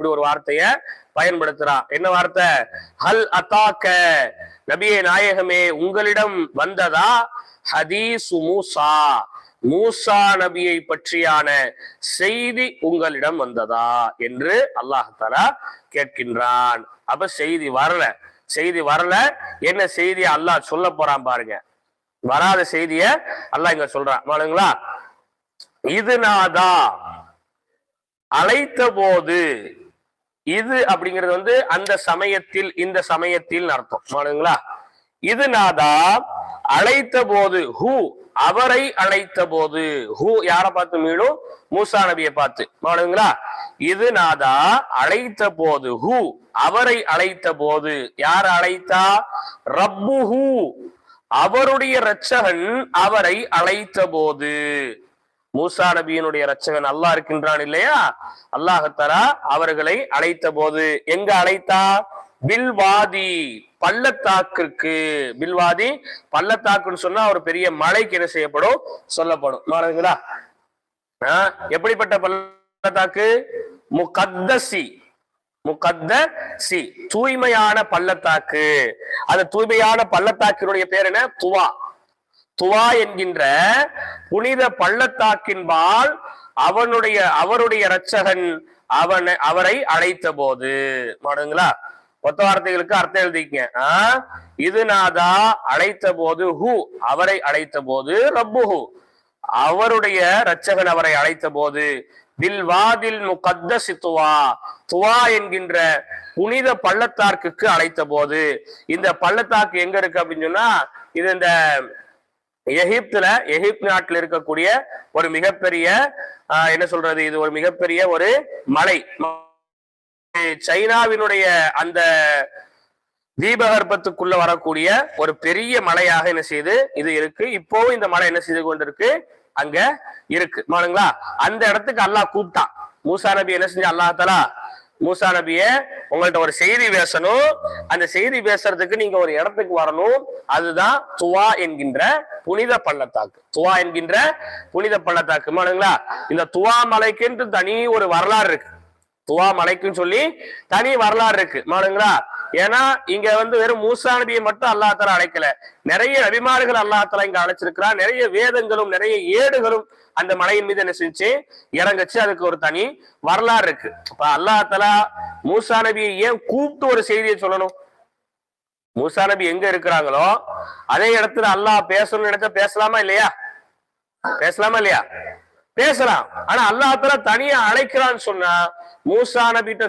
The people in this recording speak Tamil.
இப்படி ஒரு வார்த்தைய பயன்படுத்துறான் என்ன வார்த்தை? ஹல் அத்தாக்க நபியே நாயகமே உங்களிடம் வந்ததா? ஹதீசு மூசா மூசா நபியை பற்றியான செய்தி உங்களிடம் வந்ததா? என்று அல்லாஹதரா கேட்கின்றான். அப்ப செய்தி வரல. செய்தி வரல. என்ன செய்தி அல்லாஹ் சொல்ல போறான் பாருங்க. வராத செய்திய அல்லாஹ் இங்க சொல்றான். மாலுங்களா இது நாதா அழைத்த போது இது அப்படிங்கிறது வந்து அந்த சமயத்தில் இந்த சமயத்தில் அர்த்தம் மாலுங்களா இது நாதா அழைத்த போது ஹூ அவரை அழைத்த போது ஹூ யாரை பார்த்து மீளும்? மூசா நபியை பார்த்து. மாலுங்களா இது நாதா அழைத்த போது ஹூ அவரை அழைத்த போது யார் அழைத்தா? ரப்பு ஹூ அவருடைய இரட்சகன் அவரை அழைத்த போது மூசா நபியினுடைய ரச்சகன் அல்லாஹ் இருக்கின்றான் இல்லையா? அல்லாஹத்தரா அவர்களை அழைத்த போது எங்க அழைத்தா? பில்வாதி பள்ளத்தாக்கிற்கு. பில்வாதி பள்ளத்தாக்குன்னு சொன்னா ஒரு பெரிய மலைக்கு என்ன செய்யப்படும்? சொல்லப்படும். ஆஹ் எப்படிப்பட்ட பள்ளத்தாக்கு? முகத்தசி. முகத்த சி தூய்மையான பள்ளத்தாக்கு. அந்த தூய்மையான பள்ளத்தாக்கினுடைய பேர் என்ன? துவா. துவா என்கின்ற புனித பள்ளத்தாக்கின்பால் அவனுடைய அவருடைய இரட்சகன் அவனை அவரை அழைத்த போது மாடுங்களா ஒத்த வார்த்தைகளுக்கு அர்த்தம் எழுதிக்க இது நாதா அழைத்த போது ஹூ அவரை அழைத்த போது ரப்பு ஹு. அவருடைய இரட்சகன் அவரை அழைத்த போது பில்வாதில் முகத்த சித்துவா துவா என்கின்ற புனித பள்ளத்தாக்குக்கு அழைத்த போது இந்த பள்ளத்தாக்கு எங்க இருக்கு அப்படின்னு சொன்னா இது இந்த எகிப்துல எகிப்து நாட்டில் இருக்கக்கூடிய ஒரு மிகப்பெரிய என்ன சொல்றது இது ஒரு மிகப்பெரிய ஒரு மலை. சைனாவினுடைய அந்த தீபகற்பத்துக்குள்ள வரக்கூடிய ஒரு பெரிய மலையாக என்ன செய்யுது இது இருக்கு. இப்போவும் இந்த மலை என்ன செய்து கொண்டிருக்கு அங்க இருக்கு. மானுங்களா? அந்த இடத்துக்கு அல்லாஹ் கூப்பிட்டான். மூசா நபி என்ன செஞ்சு அல்லாஹ் மூசா நபிய உங்கள்ட்ட ஒரு செய்தி பேசணும். அந்த செய்தி பேசுறதுக்கு நீங்க ஒரு இடத்துக்கு வரணும். அதுதான் துவா என்கின்ற புனித பள்ளத்தாக்கு. துவா என்கின்ற புனித பள்ளத்தாக்கு. மானுங்களா இந்த துவா மலைக்குன்ட்டு தனி ஒரு வரலாறு இருக்கு. துவா மலைக்குன்னு சொல்லி தனி வரலாறு இருக்கு. மானுங்களா ஏன்னா இங்க வந்து வெறும் மூசா நபியை மட்டும் அல்லாஹ் தலா அழைக்கல. நிறைய நபிமார்கள் அல்லா தலா இங்க அழைச்சிருக்கிறார். நிறைய வேதங்களும் நிறைய ஏடுகளும் அந்த மலையின் மீது என்ன செஞ்சு இறங்குச்சு. அதுக்கு ஒரு தனி வரலாறு இருக்கு. இப்ப அல்லா தலா மூசா நபியை ஏன் கூப்பிட்டு ஒரு செய்தியை சொல்லணும்? மூசா நபி எங்க இருக்கிறாங்களோ அதே இடத்துல அல்லாஹ் பேசணும்னு நினைச்சா பேசலாமா இல்லையா? பேசலாமா இல்லையா? பேசலாம். ஆனா அல்லாஹ் தனியா அழைக்கிறான்னு சொன்னா மூசா நபிட்ட